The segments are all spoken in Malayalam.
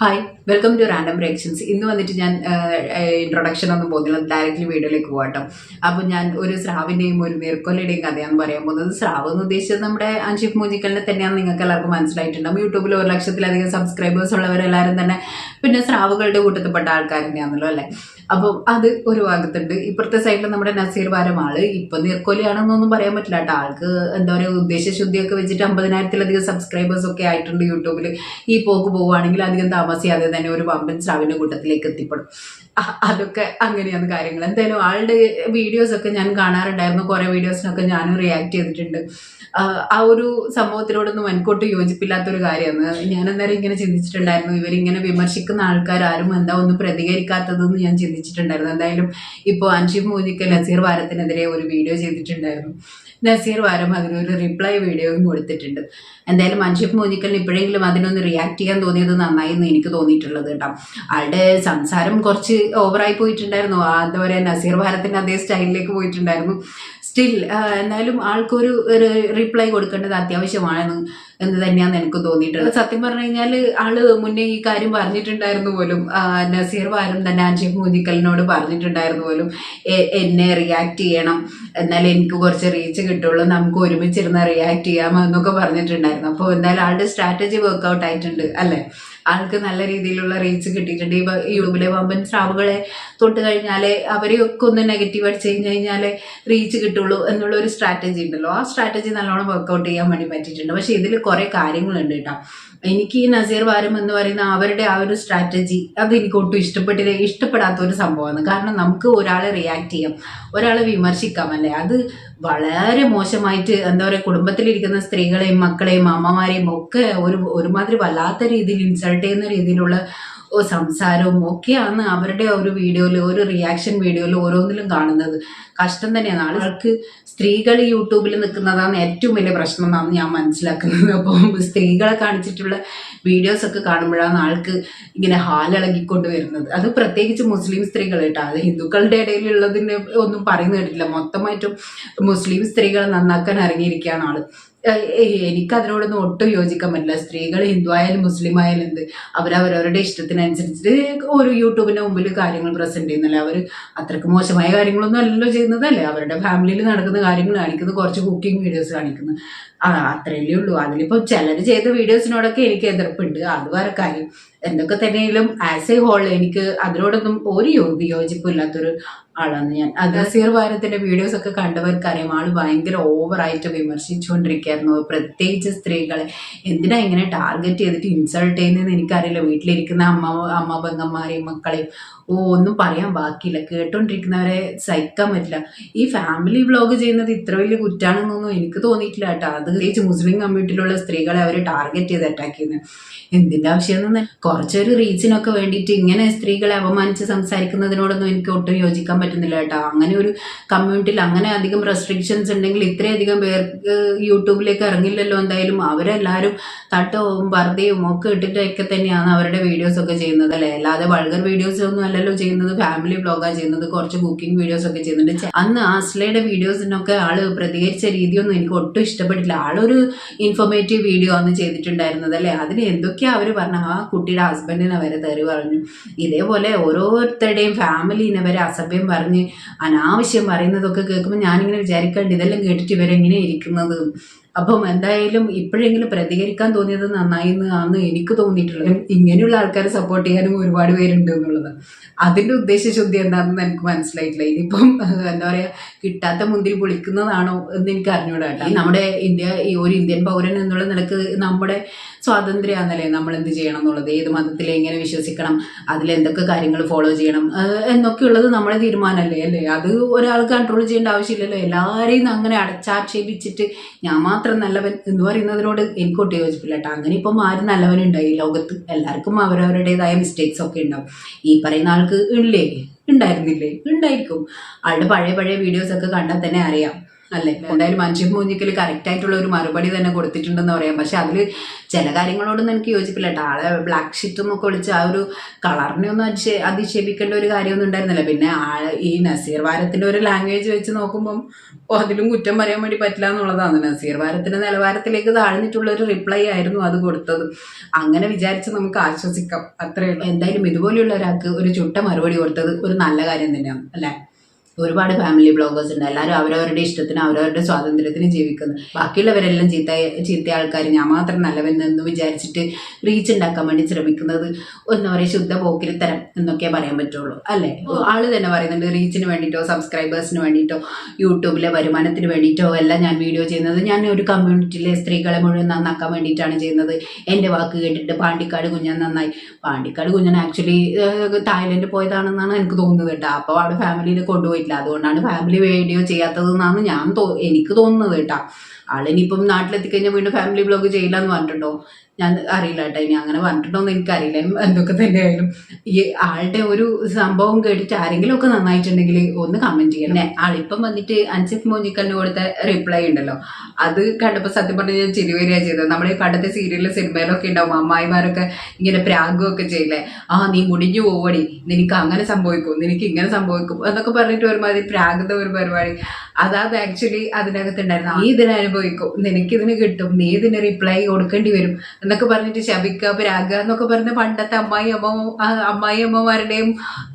Hi welcome to random reactions ഇന്ന് വന്നിട്ട് ഞാൻ ഇൻട്രൊഡക്ഷൻ ഒന്നും പോകുന്നില്ല. ഡയറക്റ്റ്ലി വീഡിയോയിലേക്ക് പോകട്ടോ അപ്പോൾ ഞാൻ ഒരു സ്രാവിന്റെയും ഒരു നീർക്കൊല്ലയുടെയും കഥയാണ് പറയാൻ പോകുന്നത്. സ്രാവ് എന്ന് ഉദ്ദേശിച്ചത് നമ്മുടെ അൻഷിഫ് മൂജിക്കലിനെ തന്നെയാണ് നിങ്ങൾക്ക് എല്ലാവർക്കും മനസ്സിലായിട്ടുണ്ടാവും. യൂട്യൂബിൽ ഒരു ലക്ഷത്തിലധികം സബ്സ്ക്രൈബേഴ്സ് ഉള്ളവരെല്ലാവരും തന്നെ പിന്നെ സ്രാവുകളുടെ കൂട്ടത്തിൽപ്പെട്ട ആൾക്കാർ തന്നെയാണല്ലോ അല്ലേ? അപ്പം അത് ഒരു ഭാഗത്തുണ്ട്. ഇപ്പുറത്തെ സൈഡിൽ നമ്മുടെ നസീർ വാരമാൾ ഇപ്പൊ നീർക്കോലിയാണെന്നൊന്നും പറയാൻ പറ്റില്ല കേട്ടോ. ആൾക്ക് എന്താ പറയുക ഉദ്ദേശശുദ്ധിയൊക്കെ വെച്ചിട്ട് അമ്പതിനായിരത്തിലധികം സബ്സ്ക്രൈബേഴ്സ് ഒക്കെ ആയിട്ടുണ്ട് യൂട്യൂബിൽ ഈ പോക്ക് പോവുകയാണെങ്കിൽ അധികം താമസിയാതെ തന്നെ ഒരു വമ്പൻ സ്രാവിന്റെ കൂട്ടത്തിലേക്ക് എത്തിപ്പെടും. അതൊക്കെ അങ്ങനെയാണ് കാര്യങ്ങൾ. എന്തായാലും ആളുടെ വീഡിയോസ് ഒക്കെ ഞാൻ കാണാറുണ്ടായിരുന്നു. കുറെ വീഡിയോസിനൊക്കെ ഞാനും റിയാക്ട് ചെയ്തിട്ടുണ്ട്. ആ, ഒരു സംഭവത്തിനോടൊന്നും എനിക്കൊട്ട് യോജിപ്പില്ലാത്തൊരു കാര്യമാണ്. ഞാൻ അന്നേരം ഇങ്ങനെ ചിന്തിച്ചിട്ടുണ്ടായിരുന്നു. ഇവരിങ്ങനെ വിമർശിക്കുന്ന ആൾക്കാർ ആരും എന്താ ഒന്നും പ്രതികരിക്കാത്തതെന്ന് ഞാൻ ചിന്തിച്ചിട്ടുണ്ടായിരുന്നു. എന്തായാലും ഇപ്പോൾ അൻഷിഫ് മോദിക്ക് നസീർ വാരത്തിനെതിരെ ഒരു വീഡിയോ ചെയ്തിട്ടുണ്ടായിരുന്നു. നസീർ വാരം അതിനൊരു റിപ്ലൈ വീഡിയോയും കൊടുത്തിട്ടുണ്ട്. എന്തായാലും അൻഷിഫ് മോനിക്കലിന് ഇപ്പോഴെങ്കിലും അതിനൊന്ന് റിയാക്ട് ചെയ്യാൻ തോന്നിയത് നന്നായി എന്ന് എനിക്ക് തോന്നിയിട്ടുള്ളത് കേട്ടോ. ആളുടെ സംസാരം കുറച്ച് ഓവറായി പോയിട്ടുണ്ടായിരുന്നു. പറയുക നസീർ വാരത്തിന്റെ അതേ സ്റ്റൈലിലേക്ക് പോയിട്ടുണ്ടായിരുന്നു. സ്റ്റിൽ എന്നാലും ആൾക്കൊരു റിപ്ലൈ കൊടുക്കേണ്ടത് അത്യാവശ്യമാണെന്ന് എന്ന് തന്നെയാണ് എനിക്ക് തോന്നിയിട്ടുള്ളത്. സത്യം പറഞ്ഞു കഴിഞ്ഞാൽ ആൾ മുന്നേ ഈ കാര്യം പറഞ്ഞിട്ടുണ്ടായിരുന്നു പോലും. നസീർ വാരം തന്നെ അൻഷിഫ് മൂന്നിക്കലിനോട് പറഞ്ഞിട്ടുണ്ടായിരുന്നു പോലും. എന്നെ റിയാക്ട് ചെയ്യണം. എന്നാലേ എനിക്ക് കുറച്ച് റീച്ച് കിട്ടുള്ളൂ. നമുക്ക് ഒരുമിച്ചിരുന്ന് റിയാക്ട് ചെയ്യാമോ എന്നൊക്കെ പറഞ്ഞിട്ടുണ്ടായിരുന്നു. അപ്പോൾ എന്തായാലും ആളുടെ സ്ട്രാറ്റജി വർക്ക്ഔട്ട് ആയിട്ടുണ്ട് അല്ലേ? ആൾക്ക് നല്ല രീതിയിലുള്ള റീച്ച് കിട്ടിയിട്ടുണ്ട്. ഈ യൂട്യൂബിലെ വമ്പൻ സ്രാവുകളെ തൊട്ട് കഴിഞ്ഞാൽ അവരെയൊക്കെ ഒന്ന് നെഗറ്റീവ് അടിച്ച് കഴിഞ്ഞ് കഴിഞ്ഞാൽ റീച്ച് കിട്ടുള്ളൂ എന്നുള്ള ഒരു സ്ട്രാറ്റജി ഉണ്ടല്ലോ. ആ സ്ട്രാറ്റജി നല്ലോണം വർക്ക്ഔട്ട് ചെയ്യാൻ വേണ്ടി പറ്റിയിട്ടുണ്ട്. പക്ഷെ ഇതിൽ കുറെ കാര്യങ്ങളുണ്ട് കേട്ടോ. എനിക്ക് ഈ നസീർ വാരം എന്ന് പറയുന്ന അവരുടെ ആ ഒരു സ്ട്രാറ്റജി അത് എനിക്ക് ഒട്ടും ഇഷ്ടപ്പെട്ടില്ല ഇഷ്ടപ്പെടാത്ത ഒരു സംഭവമാണ്. കാരണം നമുക്ക് ഒരാളെ റിയാക്ട് ചെയ്യാം ഒരാളെ വിമർശിക്കാം അല്ലേ? അത് വളരെ മോശമായിട്ട് എന്താ പറയുക കുടുംബത്തിലിരിക്കുന്ന സ്ത്രീകളെയും മക്കളെയും അമ്മമാരെയും ഒക്കെ ഒരു ഒരുമാതിരി വല്ലാത്ത രീതിയിൽ ഇൻസൾട്ട് ചെയ്യുന്ന രീതിയിലുള്ള സംസാരവും ഒക്കെയാണ് അവരുടെ ഒരു വീഡിയോയിൽ ഒരു റിയാക്ഷൻ വീഡിയോയിൽ ഓരോന്നിലും കാണുന്നത്. കഷ്ടം തന്നെയാണ്. ആൾക്ക് സ്ത്രീകൾ യൂട്യൂബിൽ നിൽക്കുന്നതാണ് ഏറ്റവും വലിയ പ്രശ്നം എന്നാണ് ഞാൻ മനസ്സിലാക്കുന്നത്. അപ്പം സ്ത്രീകളെ കാണിച്ചിട്ടുള്ള വീഡിയോസ് ഒക്കെ കാണുമ്പോഴാണ് ആൾക്ക് ഇങ്ങനെ ഹാലിളകിക്കൊണ്ട് വരുന്നത്. അത് പ്രത്യേകിച്ച് മുസ്ലിം സ്ത്രീകൾ കേട്ടോ. അത് ഹിന്ദുക്കളുടെ ഇടയിലുള്ളതിന് ഒന്നും പറയുന്നു കേട്ടില്ല മൊത്തമായിട്ടും മുസ്ലിം സ്ത്രീകൾ നന്നാക്കാൻ ഇറങ്ങിയിരിക്കുകയാണ് ആൾ. ഏഹ് ഏഹ് എനിക്ക് അതിനോടൊന്നും ഒട്ടും യോജിക്കാൻ പറ്റില്ല. സ്ത്രീകൾ ഹിന്ദു ആയാലും മുസ്ലിം ആയാലും എന്ത് അവരവരവരുടെ ഇഷ്ടത്തിനനുസരിച്ച് ഒരു യൂട്യൂബിന്റെ മുമ്പിൽ കാര്യങ്ങൾ പ്രസന്റ് ചെയ്യുന്നല്ലേ? അവർ അത്രയ്ക്ക് മോശമായ കാര്യങ്ങളൊന്നും അല്ലല്ലോ ചെയ്യുന്നതല്ലേ? അവരുടെ ഫാമിലിയിൽ നടക്കുന്ന കാര്യങ്ങൾ കാണിക്കുന്നത് കുറച്ച് കുക്കിംഗ് വീഡിയോസ് കാണിക്കുന്നു. ആ അത്രയല്ലേ ഉള്ളൂ. അതിലിപ്പോൾ ചിലർ ചെയ്ത വീഡിയോസിനോടൊക്കെ എനിക്ക് എതിർപ്പുണ്ട്. അത് വേറെ കാര്യം. എന്തൊക്കെ തന്നെയാലും ആസ് എ ഹോൾ എനിക്ക് അതിനോടൊന്നും ഒരു യോജിപ്പില്ലാത്തൊരു ആളാണ് ഞാൻ. അഗസീർ വാരത്തിന്റെ വീഡിയോസ് ഒക്കെ കണ്ടവർക്കറിയാം. ആൾ ഭയങ്കര ഓവറായിട്ട് വിമർശിച്ചുകൊണ്ടിരിക്കുകയായിരുന്നു പ്രത്യേകിച്ച് സ്ത്രീകളെ. എന്തിനാ ഇങ്ങനെ ടാർഗറ്റ് ചെയ്തിട്ട് ഇൻസൾട്ട് ചെയ്യുന്നതെന്ന് എനിക്കറിയില്ല. വീട്ടിലിരിക്കുന്ന അമ്മ അമ്മ പെങ്ങന്മാരെയും മക്കളെയും. ഓ ഒന്നും പറയാൻ ബാക്കിയില്ല. കേട്ടോണ്ടിരിക്കുന്നവരെ സഹിക്കാൻ പറ്റില്ല. ഈ ഫാമിലി വ്ളോഗ് ചെയ്യുന്നത് ഇത്ര വലിയ കുറ്റാണെന്നൊന്നും എനിക്ക് തോന്നിയിട്ടില്ല കേട്ടോ. അത് പ്രത്യേകിച്ച് മുസ്ലിം കമ്മ്യൂണിറ്റിയിലുള്ള സ്ത്രീകളെ അവർ ടാർഗറ്റ് ചെയ്ത് അറ്റാക്ക് ചെയ്യുന്നത്. എന്തിന്റെ ആവശ്യം കുറച്ചൊരു റീച്ചിനൊക്കെ വേണ്ടിയിട്ട് ഇങ്ങനെ സ്ത്രീകളെ അപമാനിച്ച് സംസാരിക്കുന്നതിനോടൊന്നും എനിക്ക് ഒട്ടും യോജിക്കാൻ പറ്റുന്നില്ല കേട്ടോ. അങ്ങനെ ഒരു കമ്മ്യൂണിറ്റിയിൽ അങ്ങനെ അധികം റെസ്ട്രിക്ഷൻസ് ഉണ്ടെങ്കിൽ ഇത്രയധികം പേർക്ക് യൂട്യൂബിലേക്ക് ഇറങ്ങില്ലല്ലോ എന്തായാലും അവരെല്ലാവരും തട്ടവും പർദ്ദയും ഒക്കെ ഇട്ടിട്ടൊക്കെ തന്നെയാണ് അവരുടെ വീഡിയോസ് ഒക്കെ ചെയ്യുന്നത് അല്ലേ? അല്ലാതെ വൾഗർ വീഡിയോസ് ഒന്നും അല്ലല്ലോ ചെയ്യുന്നത്. ഫാമിലി ബ്ലോഗാണ് ചെയ്യുന്നത്. കുറച്ച് കുക്കിംഗ് വീഡിയോസ് ഒക്കെ ചെയ്യുന്നുണ്ട്. അന്ന് ആസ്ലയുടെ വീഡിയോസിനൊക്കെ ആൾ പ്രതികരിച്ച രീതിയൊന്നും എനിക്ക് ഒട്ടും ഇഷ്ടപ്പെട്ടില്ല. ആളൊരു ഇൻഫോർമേറ്റീവ് വീഡിയോ ആണ് ചെയ്തിട്ടുണ്ടായിരുന്നത് അല്ലേ? അതിന് എന്തൊക്കെയാ അവർ പറഞ്ഞ? ആ കുട്ടിയുടെ ഹസ്ബൻഡിനെ വരെ തെറി പറഞ്ഞു. ഇതേപോലെ ഓരോരുത്തരുടെയും ഫാമിലിനെ വരെ അസഭ്യം പറഞ്ഞ് അനാവശ്യം പറയുന്നതൊക്കെ കേൾക്കുമ്പോൾ ഞാനിങ്ങനെ വിചാരിക്കേണ്ടി ഇതെല്ലാം കേട്ടിട്ട് ഇവരെങ്ങനെ ഇരിക്കുന്നത്? അപ്പം എന്തായാലും ഇപ്പോഴെങ്കിലും പ്രതികരിക്കാൻ തോന്നിയത് നന്നായി എന്നാണ് എനിക്ക് തോന്നിയിട്ടുള്ളത്. ഇങ്ങനെയുള്ള ആൾക്കാരെ സപ്പോർട്ട് ചെയ്യാനും ഒരുപാട് പേരുണ്ട് എന്നുള്ളത്. അതിന്റെ ഉദ്ദേശശുദ്ധി എന്താണെന്ന് എനിക്ക് മനസ്സിലായിട്ടില്ല. ഇനിയിപ്പം എന്താ പറയാ കിട്ടാത്ത മുന്തിരി പൊളിക്കുന്നതാണോ എന്ന് എനിക്ക് അറിഞ്ഞൂടാട്ടെ നമ്മുടെ ഇന്ത്യ ഈ ഒരു ഇന്ത്യൻ പൗരൻ എന്നുള്ള നിലയ്ക്ക് നമ്മുടെ സ്വാതന്ത്ര്യമാണല്ലേ നമ്മൾ എന്ത് ചെയ്യണം എന്നുള്ളത് ഏത് മതത്തിൽ എങ്ങനെ വിശ്വസിക്കണം? അതിൽ എന്തൊക്കെ കാര്യങ്ങൾ ഫോളോ ചെയ്യണം? എന്നൊക്കെയുള്ളത് നമ്മുടെ തീരുമാനമല്ലേ അല്ലേ? അത് ഒരാൾ കൺട്രോൾ ചെയ്യേണ്ട ആവശ്യമില്ലല്ലോ. എല്ലാവരെയും അങ്ങനെ അടച്ചാക്ഷേപിച്ചിട്ട് ഞാൻ മാത്രം നല്ലവൻ എന്ന് പറയുന്നതിനോട് എനിക്ക് ഒട്ടും യോജിപ്പില്ല കേട്ടോ. അങ്ങനെ ഇപ്പം ആരും നല്ലവനുണ്ടായി. ലോകത്ത് എല്ലാവർക്കും അവരവരുടേതായ മിസ്റ്റേക്സ് ഒക്കെ ഉണ്ടാവും. ഈ പറയുന്ന ആൾക്ക് ഇല്ലേ? ഉണ്ടായിരുന്നില്ലേ? ഉണ്ടായിരിക്കും. ആളുടെ പഴയ പഴയ വീഡിയോസ് ഒക്കെ കണ്ടാൽ തന്നെ അറിയാം. അല്ലേ? എന്തായാലും മനുഷ്യൻ മൂഞ്ഞിക്കൽ കറക്റ്റ് ആയിട്ടുള്ള ഒരു മറുപടി തന്നെ കൊടുത്തിട്ടുണ്ടെന്ന് പറയാം. പക്ഷെ അതിൽ ചില കാര്യങ്ങളോടൊന്നും എനിക്ക് യോജിപ്പില്ല കേട്ടോ ആളെ ബ്ലാക്ക് ഷീറ്റ് എന്നൊക്കെ വിളിച്ച് ആ ഒരു കളറിനെ ഒന്നും അതിശേ അതിക്ഷേപിക്കേണ്ട ഒരു കാര്യമൊന്നും ഉണ്ടായിരുന്നില്ല. പിന്നെ ആ ഈ നസീർ വാരത്തിന്റെ ഒരു ലാംഗ്വേജ് വെച്ച് നോക്കുമ്പം അതിലും കുറ്റം പറയാൻ വേണ്ടി പറ്റില്ല എന്നുള്ളതാണ്. നസീർ വാരത്തിന്റെ നിലവാരത്തിലേക്ക് താഴ്ന്നിട്ടുള്ള ഒരു റിപ്ലൈ ആയിരുന്നു അത് കൊടുത്തത്. അങ്ങനെ വിചാരിച്ച് നമുക്ക് ആശ്വസിക്കാം. അത്രയുള്ളൂ എന്തായാലും ഇതുപോലെയുള്ള ഒരാൾക്ക് ഒരു ചുട്ട മറുപടി കൊടുത്തത് ഒരു നല്ല കാര്യം തന്നെയാണ്. അല്ലേ? ഒരുപാട് ഫാമിലി ബ്ലോഗേഴ്സ് ഉണ്ട്. എല്ലാവരും അവരവരുടെ ഇഷ്ടത്തിന് അവരവരുടെ സ്വാതന്ത്ര്യത്തിന് ജീവിക്കുന്നു. ബാക്കിയുള്ളവരെല്ലാം ചീത്ത ചീത്ത ആൾക്കാർ. ഞാൻ മാത്രം നല്ലവൻ എന്ന് വിചാരിച്ചിട്ട് റീച്ച് ഉണ്ടാക്കാൻ വേണ്ടി ശ്രമിക്കുന്നത് എന്താ പറയുക ശുദ്ധ പോക്കിരിത്തരം എന്നൊക്കെ പറയാൻ പറ്റുള്ളൂ. അല്ലേ? ആൾ തന്നെ പറയുന്നുണ്ട് റീച്ചിന് വേണ്ടിയിട്ടോ സബ്സ്ക്രൈബേഴ്സിന് വേണ്ടിയിട്ടോ യൂട്യൂബിലെ വരുമാനത്തിന് വേണ്ടിയിട്ടോ എല്ലാം ഞാൻ വീഡിയോ ചെയ്യുന്നത്. ഞാൻ ഒരു കമ്മ്യൂണിറ്റിയിലെ സ്ത്രീകളെ മുഴുവൻ നന്നാക്കാൻ വേണ്ടിയിട്ടാണ് ചെയ്യുന്നത്. എന്റെ വാക്ക് കേട്ടിട്ട് പാണ്ടിക്കാട് കുഞ്ഞൻ നന്നായി. പാണ്ടിക്കാട് കുഞ്ഞൻ ആക്ച്വലി തായ്ലൻഡ് പോയതാണെന്നാണ് എനിക്ക് തോന്നുന്നത് കേട്ടോ. അപ്പോൾ അവിടെ ഫാമിലിയിൽ കൊണ്ടുപോയിട്ടില്ല അതുകൊണ്ടാണ് ഫാമിലി വീഡിയോ ചെയ്യാത്തതെന്നാണ് ഞാൻ എനിക്ക് തോന്നുന്നത് കേട്ടോ. ആളിനിപ്പം നാട്ടിലെത്തിക്കഴിഞ്ഞാൽ വീണ്ടും ഫാമിലി ബ്ലോഗ് ചെയ്യില്ല എന്ന് പറഞ്ഞിട്ടുണ്ടോ? ഞാൻ അറിയില്ല കേട്ടോ ഇനി അങ്ങനെ പറഞ്ഞിട്ടുണ്ടോ എന്ന് എനിക്കറിയില്ല എന്തൊക്കെ തന്നെയായാലും ഈ ആളുടെ ഒരു സംഭവം കേട്ടിട്ട് ആരെങ്കിലും ഒക്കെ നന്നായിട്ടുണ്ടെങ്കിൽ ഒന്ന് കമന്റ് ചെയ്യണേ ആളിപ്പം വന്നിട്ട് അൻസിഫ് മോഞ്ഞിക്കലിന് കൊടുത്ത റിപ്ലൈ ഉണ്ടല്ലോ. അത് കണ്ടപ്പോൾ സത്യം പറഞ്ഞാൽ ഞാൻ ചിരി വരിക ചെയ്തത്. നമ്മുടെ ഈ പണ്ടത്തെ സീരിയലിലും സിനിമയിലൊക്കെ ഉണ്ടാവും അമ്മായിമാരൊക്കെ ഇങ്ങനെ പ്രാഗുമൊക്കെ ചെയ്യില്ലേ? ആ നീ മുടിഞ്ഞു പോവടി നിനക്ക് അങ്ങനെ സംഭവിക്കും നിനക്ക് ഇങ്ങനെ സംഭവിക്കും എന്നൊക്കെ പറഞ്ഞിട്ട് ഒരുമാതിരി പ്രാഗത ഒരു പരിപാടി. അതാത് ആക്ച്വലി അതിനകത്ത് ഉണ്ടായിരുന്നു നീ നിനക്ക് ഇതിന് കിട്ടും. നീ ഇതിന് റിപ്ലൈ കൊടുക്കേണ്ടി വരും. എന്നൊക്കെ പറഞ്ഞിട്ട് ശബിക്ക രാഗ എന്നൊക്കെ പറഞ്ഞ പണ്ടത്തെ അമ്മായി അമ്മ അമ്മായി അമ്മമാരുടെയും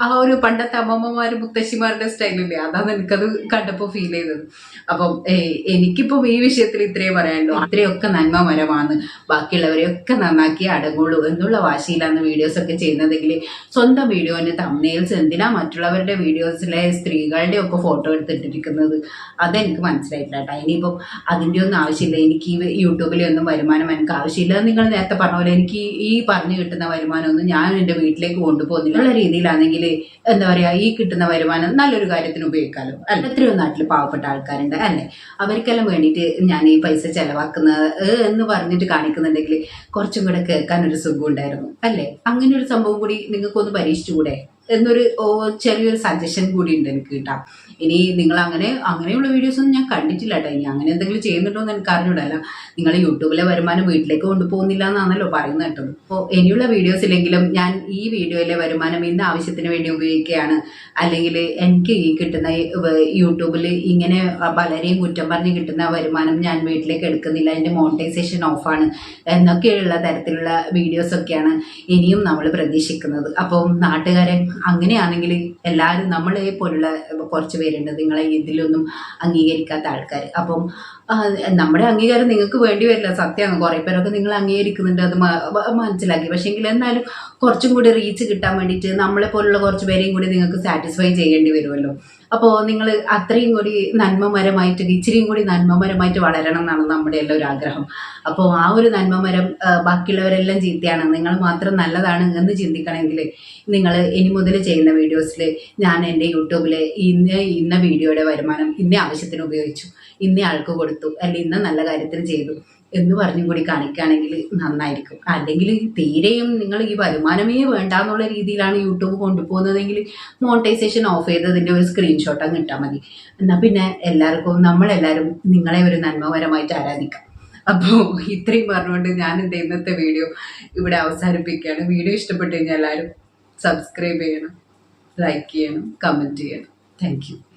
ആ ഒരു പണ്ടത്തെ അമ്മമ്മമാരും മുത്തശ്ശിമാരുടെ സ്റ്റൈലില്ലേ? അതാണ് എനിക്കത് കണ്ടപ്പോൾ ഫീൽ ചെയ്തത്. അപ്പം എനിക്കിപ്പം ഈ വിഷയത്തിൽ ഇത്രയും പറയാനുള്ളൂ. അത്രയൊക്കെ നന്മമരമാണ് ബാക്കിയുള്ളവരെയൊക്കെ നന്നാക്കി അടങ്ങുള്ളൂ എന്നുള്ള വാശിയിലാണ് വീഡിയോസ് ഒക്കെ ചെയ്യുന്നതെങ്കിൽ സ്വന്തം വീഡിയോന്റെ തമ്മനെയിൽസ് എന്തിനാ മറ്റുള്ളവരുടെ വീഡിയോസിലെ സ്ത്രീകളുടെ ഒക്കെ ഫോട്ടോ എടുത്തിട്ടിരിക്കുന്നത്? അതെനിക്ക് മനസ്സിലായിട്ടില്ല കേട്ടോ. ഇനിയിപ്പം അതിന്റെ ഒന്നും ആവശ്യമില്ല. എനിക്ക് ഈ യൂട്യൂബിലൊന്നും വരുമാനം എനിക്ക് ആവശ്യമില്ല. നിങ്ങൾ നേരത്തെ പറഞ്ഞ പോലെ എനിക്ക് ഈ പറഞ്ഞു കിട്ടുന്ന വരുമാനമൊന്നും ഞാൻ എന്റെ വീട്ടിലേക്ക് കൊണ്ടുപോകുന്നില്ല. രീതിയിലാണെങ്കിൽ എന്താ പറയുക ഈ കിട്ടുന്ന വരുമാനം നല്ലൊരു കാര്യത്തിന് ഉപയോഗിക്കാമല്ലോ അല്ല എത്രയോ നാട്ടിൽ പാവപ്പെട്ട ആൾക്കാരുണ്ട് അല്ലേ? അവർക്കെല്ലാം വേണ്ടിയിട്ട് ഞാൻ ഈ പൈസ ചിലവാക്കുന്നത് എന്ന് പറഞ്ഞിട്ട് കാണിക്കുന്നുണ്ടെങ്കിൽ കുറച്ചും കൂടെ കേൾക്കാൻ ഒരു സുഖം ഉണ്ടായിരുന്നു അല്ലേ? അങ്ങനെ ഒരു സംഭവം കൂടി നിങ്ങൾക്കൊന്ന് പരീക്ഷിച്ചുകൂടെ? എന്നൊരു ചെറിയൊരു സജഷൻ കൂടി ഉണ്ട് എനിക്ക് കിട്ടാം. ഇനി നിങ്ങൾ അങ്ങനെ അങ്ങനെയുള്ള വീഡിയോസ് ഒന്നും ഞാൻ കണ്ടിട്ടില്ല കേട്ടോ. ഇനി അങ്ങനെ എന്തെങ്കിലും ചെയ്യുന്നുണ്ടോ എന്ന് എനിക്ക് അറിഞ്ഞൂടല്ല നിങ്ങൾ യൂട്യൂബിലെ വരുമാനം വീട്ടിലേക്ക് കൊണ്ടുപോകുന്നില്ല എന്നാണല്ലോ പറയുന്നത് കേട്ടത് അപ്പോൾ ഇനിയുള്ള വീഡിയോസ് ഇല്ലെങ്കിലും ഞാൻ ഈ വീഡിയോയിലെ വരുമാനം ഇന്ന് ആവശ്യത്തിന് വേണ്ടി ഉപയോഗിക്കുകയാണ്. അല്ലെങ്കിൽ എനിക്ക് ഈ കിട്ടുന്ന യൂട്യൂബിൽ ഇങ്ങനെ പലരെയും കുറ്റം പറഞ്ഞ് കിട്ടുന്ന വരുമാനം ഞാൻ വീട്ടിലേക്ക് എടുക്കുന്നില്ല. എന്റെ മോണിറ്റൈസേഷൻ ഓഫാണ് എന്നൊക്കെയുള്ള തരത്തിലുള്ള വീഡിയോസൊക്കെയാണ് ഇനിയും നമ്മൾ പ്രതീക്ഷിക്കുന്നത്. അപ്പം നാട്ടുകാരെ അങ്ങനെയാണെങ്കിൽ എല്ലാവരും നമ്മളെ പോലുള്ള കുറച്ച് പേരുണ്ട്. നിങ്ങളെ ഇതിലൊന്നും അംഗീകരിക്കാത്ത ആൾക്കാർ അപ്പം നമ്മുടെ അംഗീകാരം നിങ്ങൾക്ക് വേണ്ടി വരില്ല. സത്യമാണ് കുറേ പേരൊക്കെ നിങ്ങൾ അംഗീകരിക്കുന്നുണ്ട്. അത് മനസ്സിലാക്കി. പക്ഷേ എങ്കിൽ എന്നാലും കുറച്ചും കൂടി റീച്ച് കിട്ടാൻ വേണ്ടിയിട്ട് നമ്മളെ പോലുള്ള കുറച്ച് പേരെയും കൂടി നിങ്ങൾക്ക് സാറ്റിസ്ഫൈ ചെയ്യേണ്ടി വരുമല്ലോ. അപ്പോൾ നിങ്ങൾ അത്രയും കൂടി നന്മമരമായിട്ട് ഇച്ചിരിയും കൂടി നന്മമരമായിട്ട് വളരണം എന്നാണ് നമ്മുടെ എല്ലാം ഒരു ആഗ്രഹം. അപ്പോൾ ആ ഒരു നന്മമരം ബാക്കിയുള്ളവരെല്ലാം ചീത്തയാണ്. നിങ്ങൾ മാത്രം നല്ലതാണ് എന്ന് ചിന്തിക്കണമെങ്കിൽ നിങ്ങൾ ഇനി മുതൽ ചെയ്യുന്ന വീഡിയോസിൽ ഞാൻ എന്റെ യൂട്യൂബിൽ ഇന്ന് ഇന്ന വീഡിയോയുടെ വരുമാനം ഇന്ന ആവശ്യത്തിന് ഉപയോഗിച്ചു ഇന്ന ആൾക്ക് കൊടുത്തു അല്ലെങ്കിൽ ഇന്ന നല്ല കാര്യത്തിന് ചെയ്തു എന്ന് പറഞ്ഞും കൂടി കാണിക്കുകയാണെങ്കിൽ നന്നായിരിക്കും. അല്ലെങ്കിൽ തീരെയും നിങ്ങൾ ഈ വരുമാനമേ വേണ്ട എന്നുള്ള രീതിയിലാണ് യൂട്യൂബ് കൊണ്ടുപോകുന്നതെങ്കിൽ മോണിറ്റൈസേഷൻ ഓഫ് ചെയ്തതിന്റെ ഒരു സ്ക്രീൻഷോട്ട് അങ്ങ് ഇട്ടാൽ മതി. എന്നാൽ പിന്നെ എല്ലാവർക്കും നമ്മളെല്ലാവരും നിങ്ങളെ ഒരു നന്മപരമായിട്ട് ആരാധിക്കാം. അപ്പോൾ ഇത്രയും പറഞ്ഞുകൊണ്ട് ഞാൻ എന്റെ ഇന്നത്തെ വീഡിയോ ഇവിടെ അവസാനിപ്പിക്കുകയാണ്. വീഡിയോ ഇഷ്ടപ്പെട്ടു കഴിഞ്ഞാൽ എല്ലാവരും സബ്സ്ക്രൈബ് ചെയ്യണം ലൈക്ക് ചെയ്യണം കമന്റ് ചെയ്യണം. താങ്ക്